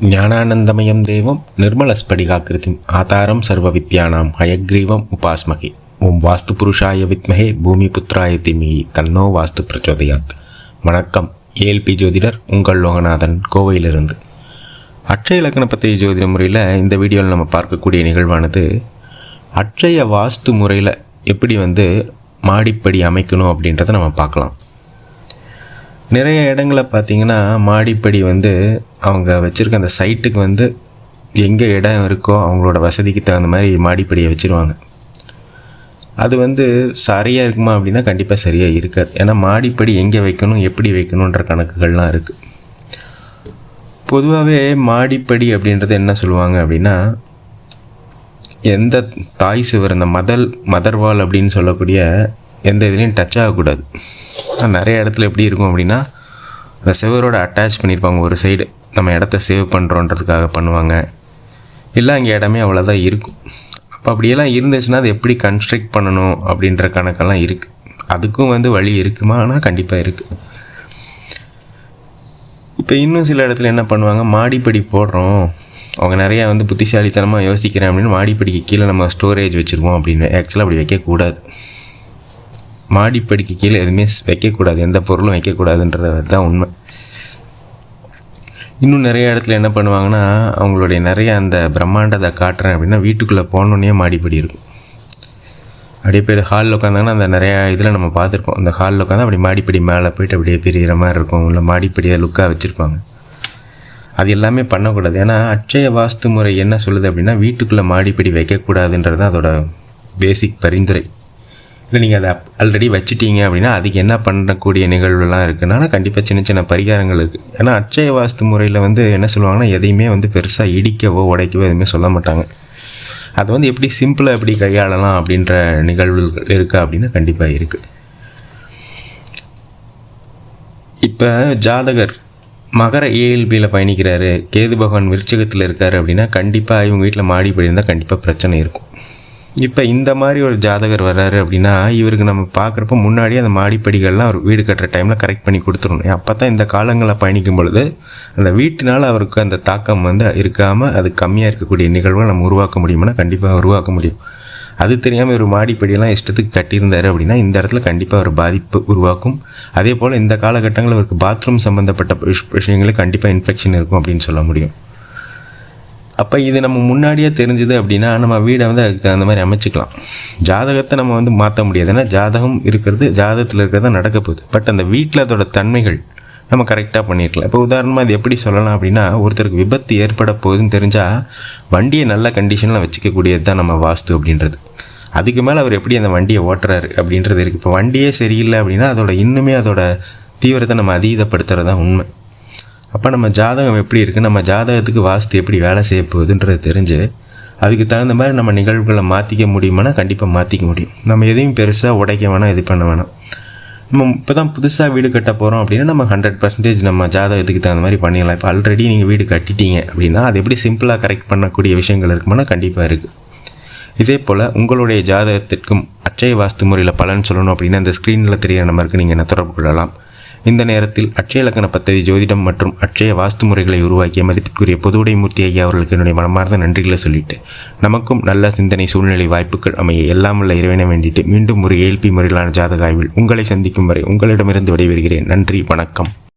ஞானானந்தமயம் தேவம் நிர்மலஸ்படிகாக்கிருதிம் ஆதாரம் சர்வ வித்யானாம் ஹயக்ரீவம் உபாஸ்மகி. ஓம் வாஸ்து புருஷாய வித்மகே பூமி புத்திராய திமிகி. தன்னோ வாஸ்து பிரச்சோதயாத். வணக்கம். ஏல்பி ஜோதிடர் உங்கள் லோகநாதன் கோவையிலிருந்து. அட்சய இலக்கண பற்றிய ஜோதிட முறையில் இந்த வீடியோவில் நம்ம பார்க்கக்கூடிய நிகழ்வானது அட்சய வாஸ்து முறையில் எப்படி வந்து மாடிப்படி அமைக்கணும் அப்படின்றத நம்ம பார்க்கலாம். நிறைய இடங்களை பார்த்தீங்கன்னா மாடிப்படி வந்து அவங்க வச்சுருக்க அந்த சைட்டுக்கு வந்து எங்கே இடம் இருக்கோ அவங்களோட வசதிக்கு தகுந்த மாதிரி மாடிப்படியை வச்சுருவாங்க. அது வந்து சரியாக இருக்குமா அப்படின்னா கண்டிப்பாக சரியாக இருக்காது. ஏன்னா மாடிப்படி எங்கே வைக்கணும் எப்படி வைக்கணுன்ற கணக்குகள்லாம் இருக்குது பொதுவாகவே மாடிப்படி அப்படின்றது என்ன சொல்லுவாங்க அப்படின்னா எந்த தாய் சுவர் அந்த மதல் மதர்வால் அப்படின்னு சொல்லக்கூடிய எந்த இதுலேயும் டச் ஆகக்கூடாது. நிறைய இடத்துல எப்படி இருக்கும் அப்படின்னா அந்த சிவரோட அட்டாச் பண்ணியிருப்பாங்க. ஒரு சைடு நம்ம இடத்த சேவ் பண்ணுறோன்றதுக்காக பண்ணுவாங்க. இல்லை அங்கே இடமே அவ்வளோதான் இருக்கும். அப்போ அப்படியெல்லாம் இருந்துச்சுன்னா அது எப்படி கன்ஸ்ட்ரக்ட் பண்ணணும் அப்படின்ற கணக்கெல்லாம் இருக்குது அதுக்கும் வந்து வழி இருக்குமா? ஆனால் கண்டிப்பாக இருக்குது இப்போ இன்னும் சில இடத்துல என்ன பண்ணுவாங்க? மாடிப்படி போடுறோம். அவங்க நிறையா வந்து புத்திசாலித்தனமாக யோசிக்கிறேன் அப்படின்னு மாடிப்படிக்கு கீழே நம்ம ஸ்டோரேஜ் வச்சுருவோம் அப்படின்னு. ஆக்சுவலாக அப்படி வைக்கக்கூடாது. மாடிப்படிக்கு கீழே எதுவுமே வைக்கக்கூடாது. எந்த பொருளும் வைக்கக்கூடாதுன்றது தான் உண்மை. இன்னும் நிறைய இடத்துல என்ன பண்ணுவாங்கன்னா அவங்களுடைய நிறைய அந்த பிரம்மாண்டத்தை காட்டுறேன் அப்படின்னா வீட்டுக்குள்ளே போனோடனே மாடிப்படி இருக்கும். அப்படியே போய் ஹாலில் உட்காந்தாங்கன்னா அந்த நிறையா இதில் நம்ம பார்த்துருப்போம். அந்த ஹாலில் உட்காந்து அப்படி மாடிப்படி மேலே போயிட்டு அப்படியே பிரிகிற மாதிரி இருக்கும். இல்லை மாடிப்படியை லுக்காக வச்சுருப்பாங்க. அது எல்லாமே பண்ணக்கூடாது. ஏன்னா அட்சய வாஸ்து முறை என்ன சொல்லுது அப்படின்னா வீட்டுக்குள்ளே மாடிப்படி வைக்கக்கூடாதுன்றது தான் அதோட பேசிக் பரிந்துரை. இல்லை நீங்கள் அதை ஆல்ரெடி வச்சுட்டீங்க அப்படின்னா அதுக்கு என்ன பண்ணக்கூடிய நிகழ்வுலாம் இருக்குன்னா கண்டிப்பாக சின்ன சின்ன பரிகாரங்கள் இருக்குது ஏன்னா அட்சய வாஸ்து முறையில் வந்து என்ன சொல்லுவாங்கன்னா எதையுமே வந்து பெருசாக இடிக்கவோ உடைக்கவோ எதுவுமே சொல்ல மாட்டாங்க. அதை வந்து எப்படி சிம்பிளாக எப்படி கையாளலாம் அப்படின்ற நிகழ்வுகள் இருக்கா அப்படின்னா கண்டிப்பாக இருக்குது இப்போ ஜாதகர் மகர ஏஎல்பியில் பயணிக்கிறாரு கேது பகவான் விருச்சகத்தில் இருக்காரு அப்படின்னா கண்டிப்பாக இவங்க வீட்டில் மாடி இருந்தால் கண்டிப்பாக பிரச்சனை இருக்கும். இப்போ இந்த மாதிரி ஒரு ஜாதகர் வர்றாரு அப்படின்னா இவருக்கு நம்ம பார்க்குறப்ப முன்னாடியே அந்த மாடிப்படிகள்லாம் அவர் வீடு கட்டுற டைமில் கரெக்ட் பண்ணி கொடுத்துடணும். அப்போ தான் இந்த காலங்களில் பயணிக்கும் பொழுது அந்த வீட்டினால் அவருக்கு அந்த தாக்கம் வந்து இருக்காமல் அது கம்மியாக இருக்கக்கூடிய நிகழ்வை நம்ம உருவாக்க முடியும்னா கண்டிப்பாக உருவாக்க முடியும். அது தெரியாமல் ஒரு மாடிப்படியெல்லாம் இஷ்டத்துக்கு கட்டியிருந்தார் அப்படின்னா இந்த இடத்துல கண்டிப்பாக ஒரு பாதிப்பு உருவாக்கும். அதே போல் இந்த காலகட்டங்களில் அவருக்கு பாத்ரூம் சம்மந்தப்பட்ட விஷ- விஷயங்களுக்கு கண்டிப்பாக இன்ஃபெக்ஷன் இருக்கும் அப்படின்னு சொல்ல முடியும். அப்போ இது நம்ம முன்னாடியே தெரிஞ்சுது அப்படின்னா நம்ம வீடை வந்து அதுக்கு தகுந்த மாதிரி அமைச்சிக்கலாம். ஜாதகத்தை நம்ம வந்து மாற்ற முடியாது. ஏன்னா ஜாதகம் இருக்கிறது ஜாதகத்தில் இருக்கிறது நடக்க போகுது. பட் அந்த வீட்டில் அதோட தன்மைகள் நம்ம கரெக்டாக பண்ணியிருக்கலாம் இப்போ உதாரணமாக இது எப்படி சொல்லலாம் அப்படின்னா ஒருத்தருக்கு விபத்து ஏற்பட போகுதுன்னு தெரிஞ்சால் வண்டியை நல்ல கண்டிஷனில் வச்சுக்கக்கூடியது தான் நம்ம வாஸ்து அப்படின்றது. அதுக்கு மேலே அவர் எப்படி அந்த வண்டியை ஓட்டுறாரு அப்படின்றது இருக்குது இப்போ வண்டியே சரியில்லை அப்படின்னா அதோட இன்னுமே அதோட தீவிரத்தை நம்ம அதீதப்படுத்துகிறது தான் உண்மை. அப்போ நம்ம ஜாதகம் எப்படி இருக்குது நம்ம ஜாதகத்துக்கு வாஸ்து எப்படி வேலை செய்ய போகுதுன்றது தெரிஞ்சு அதுக்கு தகுந்த மாதிரி நம்ம நிகழ்வுகளை மாற்றிக்க முடியுமானா கண்டிப்பாக மாற்றிக்க முடியும். நம்ம எதையும் பெருசாக உடைக்க வேணாம் இது பண்ண வேணாம். நம்ம இப்போ தான் புதுசாக வீடு கட்ட போகிறோம் அப்படின்னா நம்ம ஹண்ட்ரட் பர்சன்டேஜ் நம்ம ஜாதகத்துக்கு தகுந்த மாதிரி பண்ணிடலாம். இப்போ ஆல்ரெடி நீங்கள் வீடு கட்டிட்டீங்க அப்படின்னா அது எப்படி சிம்பிளாக கரெக்ட் பண்ணக்கூடிய விஷயங்கள் இருக்குமானா கண்டிப்பாக இருக்குது இதே போல் உங்களுடைய ஜாதகத்திற்கும் அச்சய வாஸ்து முறையில் பலன் சொல்லணும் அப்படின்னா இந்த ஸ்க்ரீனில் தெரியிற நம்பருக்கு நீங்கள் என்ன தொடர்பு கொள்ளலாம். இந்த நேரத்தில் அட்சய லக்கண பத்ததி ஜோதிடம் மற்றும் அட்சய வாஸ்து முறைகளை உருவாக்கிய மதிப்பிற்குரிய பொதுவுடை மூர்த்தி ஐயா அவர்களுக்கு என்னுடைய மனமார்ந்த நன்றிகளை சொல்லிட்டு நமக்கும் நல்ல சிந்தனை சூழ்நிலை வாய்ப்புகள் அமைய எல்லாம் உள்ள இறைவனை வேண்டிட்டு மீண்டும் ஒரு ஏல்பி முறையிலான ஜாதக ஆய்வில் உங்களை சந்திக்கும் வரை உங்களிடமிருந்து விடைபெறுகிறேன். நன்றி வணக்கம்.